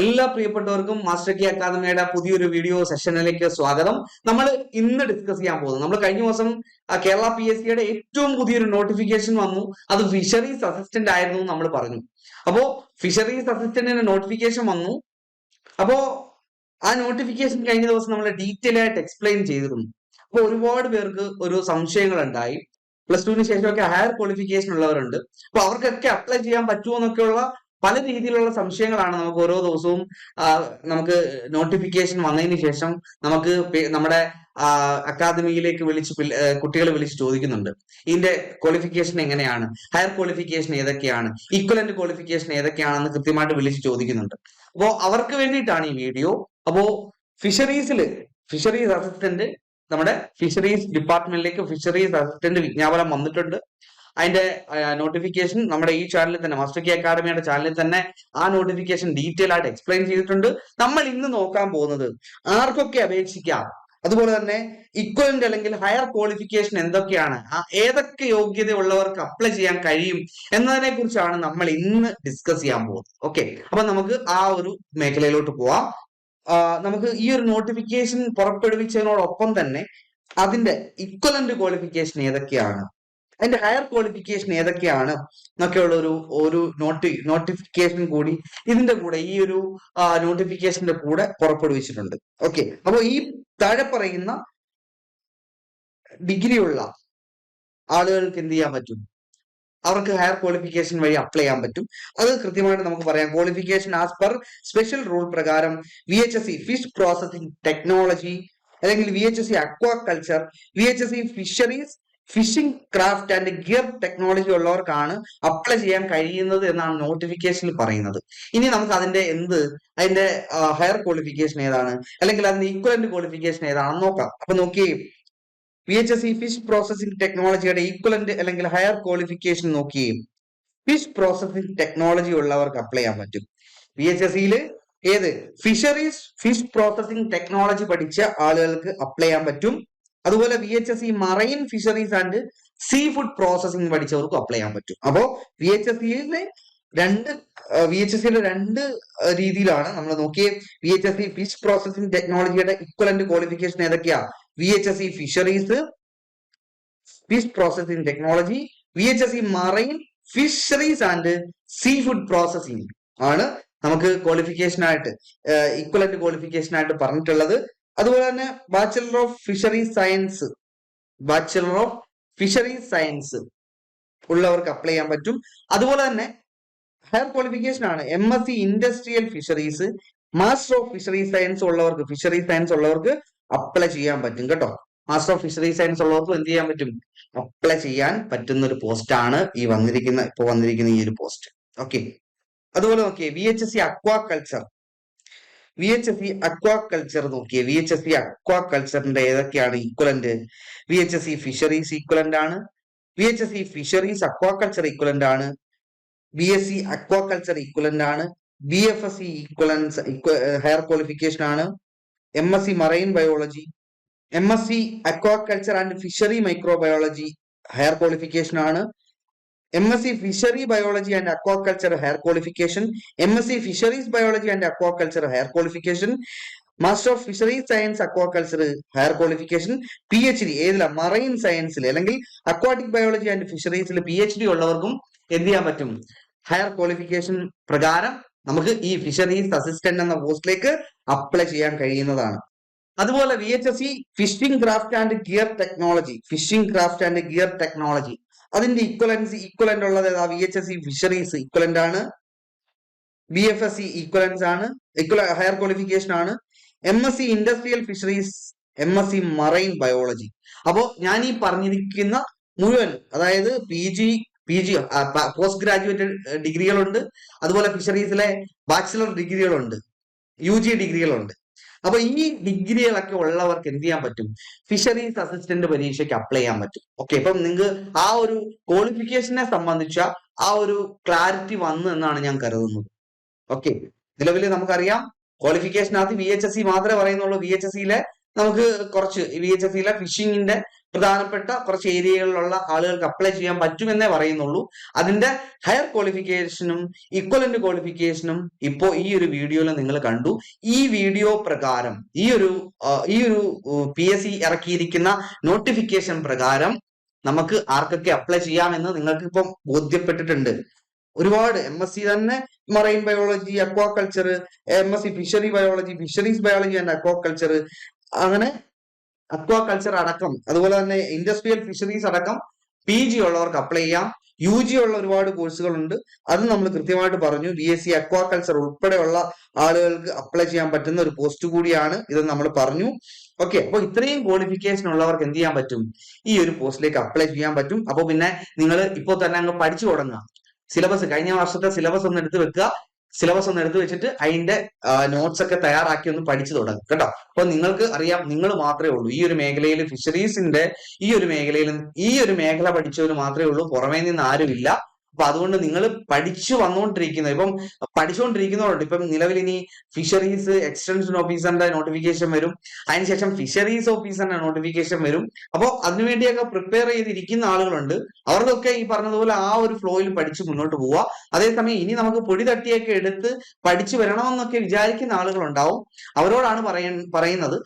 എല്ലാ പ്രിയപ്പെട്ടവർക്കും മാസ്റ്റർ കി അക്കാദമിയുടെ പുതിയൊരു വീഡിയോ സെഷനിലേക്ക് സ്വാഗതം. നമ്മൾ ഇന്ന് ഡിസ്കസ് ചെയ്യാൻ പോകുന്നത് നമ്മൾ കഴിഞ്ഞ ദിവസം കേരള പി എസ് സിയുടെ ഏറ്റവും പുതിയൊരു നോട്ടിഫിക്കേഷൻ വന്നു. അത് ഫിഷറീസ് അസിസ്റ്റന്റ് ആയിരുന്നു നമ്മൾ പറഞ്ഞു. അപ്പോ ഫിഷറീസ് അസിസ്റ്റന്റിന്റെ നോട്ടിഫിക്കേഷൻ വന്നു. അപ്പോ ആ നോട്ടിഫിക്കേഷൻ കഴിഞ്ഞ ദിവസം നമ്മൾ ഡീറ്റെയിൽ ആയിട്ട് എക്സ്പ്ലെയിൻ ചെയ്തിരുന്നു. അപ്പോൾ ഒരുപാട് പേർക്ക് ഒരു സംശയങ്ങൾ ഉണ്ടായി പ്ലസ് ടുവിന് ശേഷമൊക്കെ ഹയർ ക്വാളിഫിക്കേഷൻ ഉള്ളവരുണ്ട്. അപ്പൊ അവർക്കൊക്കെ അപ്ലൈ ചെയ്യാൻ പറ്റുമോ എന്നൊക്കെയുള്ള പല രീതിയിലുള്ള സംശയങ്ങളാണ് നമുക്ക് ഓരോ ദിവസവും നമുക്ക് നോട്ടിഫിക്കേഷൻ വന്നതിന് ശേഷം നമുക്ക് നമ്മുടെ അക്കാദമിയിലേക്ക് വിളിച്ച് കുട്ടികളെ വിളിച്ച് ചോദിക്കുന്നുണ്ട്. ഇതിന്റെ ക്വാളിഫിക്കേഷൻ എങ്ങനെയാണ്? ഹയർ ക്വാളിഫിക്കേഷൻ ഏതൊക്കെയാണ്? ഈക്വലന്റ് ക്വാളിഫിക്കേഷൻ ഏതൊക്കെയാണെന്ന് കൃത്യമായിട്ട് വിളിച്ച് ചോദിക്കുന്നുണ്ട്. അപ്പോൾ അവർക്ക് വേണ്ടിയിട്ടാണ് ഈ വീഡിയോ. അപ്പോ ഫിഷറീസിൽ ഫിഷറീസ് അസിസ്റ്റന്റ് നമ്മുടെ ഫിഷറീസ് ഡിപ്പാർട്ട്മെന്റിലേക്ക് ഫിഷറീസ് അസിസ്റ്റന്റ് വിജ്ഞാപനം വന്നിട്ടുണ്ട്. അതിന്റെ നോട്ടിഫിക്കേഷൻ നമ്മുടെ ഈ ചാനലിൽ തന്നെ മാസ്റ്റർ കെ അക്കാഡമിയുടെ ചാനലിൽ തന്നെ ആ നോട്ടിഫിക്കേഷൻ ഡീറ്റെയിൽ ആയിട്ട് എക്സ്പ്ലെയിൻ ചെയ്തിട്ടുണ്ട്. നമ്മൾ ഇന്ന് നോക്കാൻ പോകുന്നത് ആർക്കൊക്കെ അപേക്ഷിക്കാം? അതുപോലെ തന്നെ ഇക്വലന്റ് അല്ലെങ്കിൽ ഹയർ ക്വാളിഫിക്കേഷൻ എന്തൊക്കെയാണ്? ഏതൊക്കെ യോഗ്യതയുള്ളവർക്ക് അപ്ലൈ ചെയ്യാൻ കഴിയും എന്നതിനെ കുറിച്ചാണ് നമ്മൾ ഇന്ന് ഡിസ്കസ് ചെയ്യാൻ പോകുന്നത്. ഓക്കെ അപ്പൊ നമുക്ക് ആ ഒരു മേഖലയിലോട്ട് പോവാം. നമുക്ക് ഈ ഒരു നോട്ടിഫിക്കേഷൻ പുറപ്പെടുവിച്ചതിനോടൊപ്പം തന്നെ അതിന്റെ ഇക്വലന്റ് ക്വാളിഫിക്കേഷൻ ഏതൊക്കെയാണ്? അതിന്റെ ഹയർ ക്വാളിഫിക്കേഷൻ ഏതൊക്കെയാണ്? എന്നൊക്കെയുള്ള ഒരു ഒരു നോട്ടി നോട്ടിഫിക്കേഷൻ കൂടി ഇതിന്റെ കൂടെ ഈ ഒരു നോട്ടിഫിക്കേഷന്റെ കൂടെ പുറപ്പെടുവിച്ചിട്ടുണ്ട്. ഓക്കെ അപ്പൊ ഈ താഴെ പറയുന്ന ഡിഗ്രിയുള്ള ആളുകൾക്ക് എന്ത് ചെയ്യാൻ പറ്റും? അവർക്ക് ഹയർ ക്വാളിഫിക്കേഷൻ വഴി അപ്ലൈ ചെയ്യാൻ പറ്റും. അത് കൃത്യമായിട്ട് നമുക്ക് പറയാം. Qualification as per special rule പ്രകാരം V H S C fish processing technology അല്ലെങ്കിൽ V H S C aquaculture V H S C fisheries fishing craft and gear technology ഉള്ളവർക്കാണ് apply ചെയ്യാൻ കഴിയുന്നത് എന്നാണ് നോട്ടിഫിക്കേഷനിൽ പറയുന്നത്. ഇനി നമുക്ക് അതിന്റെ എന്ത് അതിന്റെ ഹയർ ക്വാളിഫിക്കേഷൻ ഏതാണ്? അല്ലെങ്കിൽ അതിന്റെ ഈക്വലന്റ് ക്വാളിഫിക്കേഷൻ ഏതാണെന്ന് നോക്കാം. അപ്പൊ നോക്കി P H S E fish processing ടെക്നോളജിയുടെ ഈക്വലന്റ് അല്ലെങ്കിൽ ഹയർ ക്വാളിഫിക്കേഷൻ നോക്കി ഫിഷ് പ്രോസസിംഗ് ടെക്നോളജി ഉള്ളവർക്ക് അപ്ലൈ ചെയ്യാൻ പറ്റും. പി എച്ച് എസ് സിയിൽ ഏത്? ഫിഷറീസ് ഫിഷ് പ്രോസസിംഗ് ടെക്നോളജി പഠിച്ച ആളുകൾക്ക് അപ്ലൈ ചെയ്യാൻ പറ്റും. അതുപോലെ V H S E marine fisheries and seafood processing പഠിച്ചവർക്കും apply ചെയ്യാൻ പറ്റും. അപ്പോ വി എച്ച് എസ് സിയിലെ രണ്ട് വി എച്ച് എസ് സിയുടെ രണ്ട് രീതിയിലാണ് നമ്മൾ നോക്കിയത് V H S C fish processing ടെക്നോളജിയുടെ ഇക്വലന്റ് ക്വാളിഫിക്കേഷൻ ഏതൊക്കെയാ? V H S C fisheries fish processing technology V H S C marine fisheries and seafood processing ആണ് നമുക്ക് ക്വാളിഫിക്കേഷൻ ആയിട്ട് ഇക്വലന്റ് ക്വാളിഫിക്കേഷൻ ആയിട്ട് പറഞ്ഞിട്ടുള്ളത്. അതുപോലെ തന്നെ bachelor of fishery science bachelor of fishery science ഉള്ളവർക്ക് അപ്ലൈ ചെയ്യാൻ പറ്റും. അതുപോലെ തന്നെ ഹയർ ക്വാളിഫിക്കേഷൻ ആണ് M S C industrial fisheries master of fishery science ഉള്ളവർക്ക് ഫിഷറി സയൻസ് ഉള്ളവർക്ക് അപ്ലൈ ചെയ്യാൻ പറ്റും കേട്ടോ. മാസ്റ്റർ ഓഫ് ഫിഷറി സയൻസ് ഉള്ളവർക്ക് എന്ത് ചെയ്യാൻ പറ്റും? അപ്ലൈ ചെയ്യാൻ പറ്റുന്ന ഒരു പോസ്റ്റ് ആണ് ഈ വന്നിരിക്കുന്ന ഇപ്പൊ വന്നിരിക്കുന്ന ഈ ഒരു പോസ്റ്റ് ഓക്കെ അതുപോലെ നോക്കിയേ V H S C aquaculture V H S C aquaculture നോക്കിയേ. വി എച്ച് എസ് സി അക്വാകൾച്ചറിന്റെ ഏതൊക്കെയാണ് equivalent V H S C fisheries equivalent ആണ്. V H S C fisheries aquaculture equivalent ആണ്. B S C aquaculture equivalent ആണ് B F S C equivalence higher qualification ആണ്. M S C marine biology M S C aquaculture and fishery microbiology higher qualification ആണ്. M S C fishery biology and aquaculture higher qualification M S C fisheries biology and aquaculture higher qualification master of fisheries science aquaculture higher qualification P H D ഏതില? Marine സയൻസിൽ അല്ലെങ്കിൽ aquatic biology and ഫിഷറീസിൽ P H D ഉള്ളവർക്കും എന്ത് ചെയ്യാൻ പറ്റും? Higher qualification പ്രകാരം നമുക്ക് ഈ ഫിഷറീസ് അസിസ്റ്റന്റ് എന്ന പോസ്റ്റിലേക്ക് അപ്ലൈ ചെയ്യാൻ കഴിയുന്നതാണ്. അതുപോലെ V H S C fishing craft and gear technology fishing craft and gear technology അതിന്റെ ഇക്വലൻസ് ഇക്വലന്റ് ഉള്ളത് ഏതാ? V H S C fisheries equivalent ആണ്. B F S C equivalence ആണ്. ഹയർ ക്വാളിഫിക്കേഷൻ ആണ്. M S C industrial fisheries M S C marine biology അപ്പോ ഞാൻ ഈ പറഞ്ഞിരിക്കുന്ന മുഴുവൻ അതായത് P G P G post graduate ഡിഗ്രികളുണ്ട് അതുപോലെ ഫിഷറീസിലെ ബാച്ചിലർ ഡിഗ്രികളുണ്ട് യു ജി ഡിഗ്രികളുണ്ട് അപ്പൊ ഈ ഡിഗ്രികളൊക്കെ ഉള്ളവർക്ക് എന്ത് ചെയ്യാൻ പറ്റും? ഫിഷറീസ് അസിസ്റ്റന്റ് പരീക്ഷയ്ക്ക് അപ്ലൈ ചെയ്യാൻ പറ്റും. ഓക്കെ ഇപ്പം നിങ്ങൾക്ക് ആ ഒരു ക്വാളിഫിക്കേഷനെ സംബന്ധിച്ച ആ ഒരു ക്ലാരിറ്റി വന്നു എന്നാണ് ഞാൻ കരുതുന്നത്. ഓക്കെ നിലവിൽ നമുക്കറിയാം ക്വാളിഫിക്കേഷനകത്ത് വി എച്ച് എസ് സി മാത്രമേ പറയുന്നുള്ളൂ. വി എച്ച് എസ് സിയിലെ നമുക്ക് കുറച്ച് വി എച്ച് എസ് സിയിലെ ഫിഷിങ്ങിന്റെ പ്രധാനപ്പെട്ട കുറച്ച് ഏരിയകളിലുള്ള ആളുകൾക്ക് അപ്ലൈ ചെയ്യാൻ പറ്റുമെന്നേ പറയുന്നുള്ളൂ. അതിന്റെ ഹയർ ക്വാളിഫിക്കേഷനും ഇക്വലന്റ് ക്വാളിഫിക്കേഷനും ഇപ്പോ ഈ ഒരു വീഡിയോയിൽ നിങ്ങൾ കണ്ടു. ഈ വീഡിയോ പ്രകാരം ഈ ഒരു ഈ ഒരു പി എസ് സി ഇറക്കിയിരിക്കുന്ന നോട്ടിഫിക്കേഷൻ പ്രകാരം നമുക്ക് ആർക്കൊക്കെ അപ്ലൈ ചെയ്യാമെന്ന് നിങ്ങൾക്ക് ഇപ്പം ബോധ്യപ്പെട്ടിട്ടുണ്ട്. ഒരുപാട് എം എസ് സി തന്നെ marine biology aquaculture M S C fishery biology fisheries biology and aquaculture അങ്ങനെ അക്വാകൾച്ചർ അടക്കം അതുപോലെ തന്നെ ഇൻഡസ്ട്രിയൽ ഫിഷറീസ് അടക്കം പി ജി ഉള്ളവർക്ക് അപ്ലൈ ചെയ്യാം. യു ജി ഉള്ള ഒരുപാട് കോഴ്സുകളുണ്ട് അത് നമ്മൾ കൃത്യമായിട്ട് പറഞ്ഞു. ബി എസ് സി അക്വാകൾച്ചർ ഉൾപ്പെടെയുള്ള ആളുകൾക്ക് അപ്ലൈ ചെയ്യാൻ പറ്റുന്ന ഒരു പോസ്റ്റ് കൂടിയാണ് ഇത് നമ്മൾ പറഞ്ഞു. ഓക്കെ അപ്പൊ ഇത്രയും ക്വാളിഫിക്കേഷൻ ഉള്ളവർക്ക് എന്ത് ചെയ്യാൻ പറ്റും? ഈ ഒരു പോസ്റ്റിലേക്ക് അപ്ലൈ ചെയ്യാൻ പറ്റും. അപ്പൊ പിന്നെ നിങ്ങൾ ഇപ്പോൾ തന്നെ അങ്ങ് പഠിച്ചു തുടങ്ങുക. സിലബസ് കഴിഞ്ഞ വർഷത്തെ സിലബസ് ഒന്ന് എടുത്ത് വെക്കുക. സിലബസ് ഒന്ന് എടുത്തു വെച്ചിട്ട് അതിന്റെ നോട്ട്സ് ഒക്കെ തയ്യാറാക്കി ഒന്ന് പഠിച്ചു തുടങ്ങും. കേട്ടോ? അപ്പൊ നിങ്ങൾക്ക് അറിയാം നിങ്ങൾ മാത്രമേ ഉള്ളൂ. ഈ ഒരു മേഖലയിൽ ഫിഷറീസിന്റെ ഈ ഒരു മേഖലയിൽ ഈ ഒരു മേഖല പഠിച്ചവർ മാത്രമേ ഉള്ളൂ. പുറമേ നിന്ന് ആരുമില്ല. അപ്പൊ അതുകൊണ്ട് നിങ്ങൾ പഠിച്ചു വന്നുകൊണ്ടിരിക്കുന്നത് ഇപ്പം പഠിച്ചുകൊണ്ടിരിക്കുന്നവരുണ്ട് ഇപ്പം നിലവിൽ ഇനി ഫിഷറീസ് എക്സ്റ്റൻഷൻ ഓഫീസറിന്റെ നോട്ടിഫിക്കേഷൻ വരും. അതിനുശേഷം ഫിഷറീസ് ഓഫീസറിന്റെ നോട്ടിഫിക്കേഷൻ വരും. അപ്പോൾ അതിനുവേണ്ടിയൊക്കെ പ്രിപ്പയർ ചെയ്തിരിക്കുന്ന ആളുകളുണ്ട്. അവർക്കൊക്കെ ഈ പറഞ്ഞതുപോലെ ആ ഒരു ഫ്ലോയിൽ പഠിച്ച് മുന്നോട്ട് പോവുക. അതേസമയം ഇനി നമുക്ക് പൊടി തട്ടിയൊക്കെ എടുത്ത് പഠിച്ചു വരണമെന്നൊക്കെ വിചാരിക്കുന്ന ആളുകളുണ്ടാവും. അവരോടാണ് പറയ പറയുന്നത്.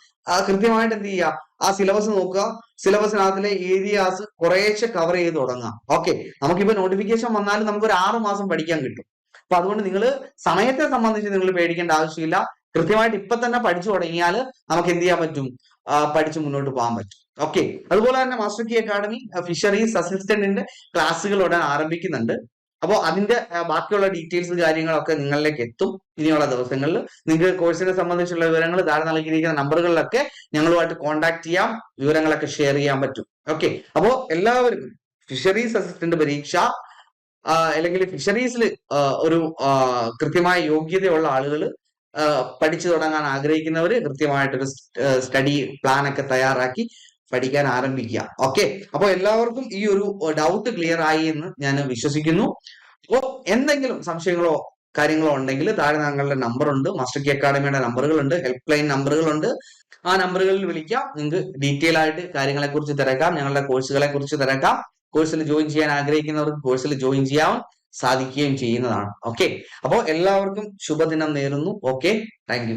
കൃത്യമായിട്ട് എന്ത് ചെയ്യുക ആ സിലബസ് നോക്കുക. സിലബസിനകത്തിലെ ഏരിയാസ് കുറേശ്ശെ കവർ ചെയ്ത് തുടങ്ങാം ഓക്കെ നമുക്കിപ്പോ നോട്ടിഫിക്കേഷൻ വന്നാലും നമുക്ക് ഒരു ആറ് മാസം പഠിക്കാൻ കിട്ടും. അപ്പൊ അതുകൊണ്ട് നിങ്ങൾ സമയത്തെ സംബന്ധിച്ച് നിങ്ങൾ പേടിക്കേണ്ട ആവശ്യമില്ല. കൃത്യമായിട്ട് ഇപ്പൊ തന്നെ പഠിച്ചു തുടങ്ങിയാൽ നമുക്ക് എന്ത് ചെയ്യാൻ പറ്റും? പഠിച്ചു മുന്നോട്ട് പോകാൻ പറ്റും. ഓക്കെ. അതുപോലെ തന്നെ മാസ്റ്റർ കി അക്കാഡമി ഫിഷറീസ് അസിസ്റ്റന്റിന്റെ ക്ലാസ്സുകൾ ഉടൻ ആരംഭിക്കുന്നുണ്ട്. അപ്പോൾ അതിന്റെ ബാക്കിയുള്ള ഡീറ്റെയിൽസ് കാര്യങ്ങളൊക്കെ നിങ്ങളിലേക്ക് എത്തും. ഇനിയുള്ള ദിവസങ്ങളിൽ നിങ്ങൾക്ക് കോഴ്സിനെ സംബന്ധിച്ചുള്ള വിവരങ്ങൾ താഴെ നൽകിയിരിക്കുന്ന നമ്പറുകളിലൊക്കെ ഞങ്ങളുമായിട്ട് കോൺടാക്ട് ചെയ്യാം. വിവരങ്ങളൊക്കെ ഷെയർ ചെയ്യാൻ പറ്റും. ഓക്കെ. അപ്പോൾ എല്ലാവർക്കും ഫിഷറീസ് അസിസ്റ്റന്റ് പരീക്ഷ അല്ലെങ്കിൽ ഫിഷറീസിൽ ഒരു കൃത്യമായ യോഗ്യതയുള്ള ആളുകൾ പഠിച്ചു തുടങ്ങാൻ ആഗ്രഹിക്കുന്നവർ കൃത്യമായിട്ടൊരു സ്റ്റഡി പ്ലാൻ ഒക്കെ തയ്യാറാക്കി പഠിക്കാൻ ആരംഭിക്കുക. ഓക്കെ അപ്പോൾ എല്ലാവർക്കും ഈ ഒരു ഡൗട്ട് ക്ലിയർ ആയി എന്ന് ഞാൻ വിശ്വസിക്കുന്നു. അപ്പോൾ എന്തെങ്കിലും സംശയങ്ങളോ കാര്യങ്ങളോ ഉണ്ടെങ്കിൽ താഴെ താങ്കളുടെ നമ്പർ ഉണ്ട് മാസ്റ്റർ കി അക്കാഡമിയുടെ നമ്പറുകളുണ്ട് ഹെൽപ്പ് ലൈൻ നമ്പറുകളുണ്ട് ആ നമ്പറുകളിൽ വിളിക്കാം. നിങ്ങൾക്ക് ഡീറ്റെയിൽ ആയിട്ട് കാര്യങ്ങളെ കുറിച്ച് തിരക്കാം ഞങ്ങളുടെ കോഴ്സുകളെ കുറിച്ച് തിരക്കാം. കോഴ്സിൽ ജോയിൻ ചെയ്യാൻ ആഗ്രഹിക്കുന്നവർക്ക് കോഴ്സിൽ ജോയിൻ ചെയ്യാൻ സാധിക്കുകയും ചെയ്യുന്നതാണ്. ഓക്കെ അപ്പോൾ എല്ലാവർക്കും ശുഭദിനം നേരുന്നു. Okay thank